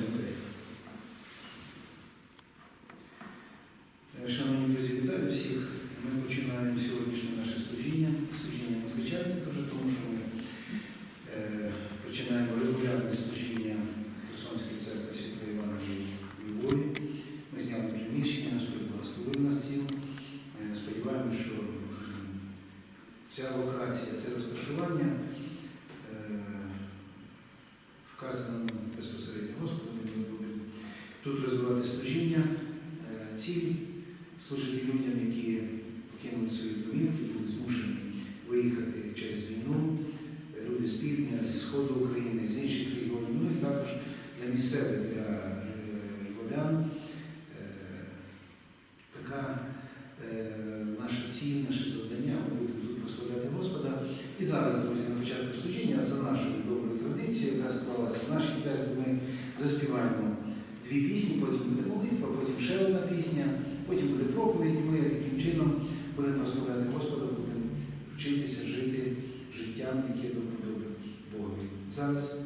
Миколаївна. Е, Шановні друзі, вітаю всіх. Ми починаємо сьогоднішнє наше служіння. Служіння надзвичайне, тому що ми е, починаємо регулярне служіння Херсонської церкви Святої Івангелії у Львові. Ми зняли приміщення, Господь благословив нас цим. Е, Сподіваємося, що ця локація, це розташування е, вказано нам безпосередньо Господом, і ми будемо тут розвивати служіння. Е, Ціль служити людям, які покинули свої домівки, були змушені виїхати через війну. Люди з півдня, зі сходу України, з інших регіонів, ну і також для місцевих, для е, львов'ян. Е, Така е, наша ціль, наше завдання. Ми будемо тут прославляти Господа. І зараз, друзі, на початку служіння, за нашою доброю традицією, яка склалася в нашій церкві, ми заспіваємо дві пісні, потім буде молитва, потім ще одна пісня, потім буде проповідь. Ми таким чином будемо прославляти Господа, будемо вчитися жити життям, яке добре Богові. Зараз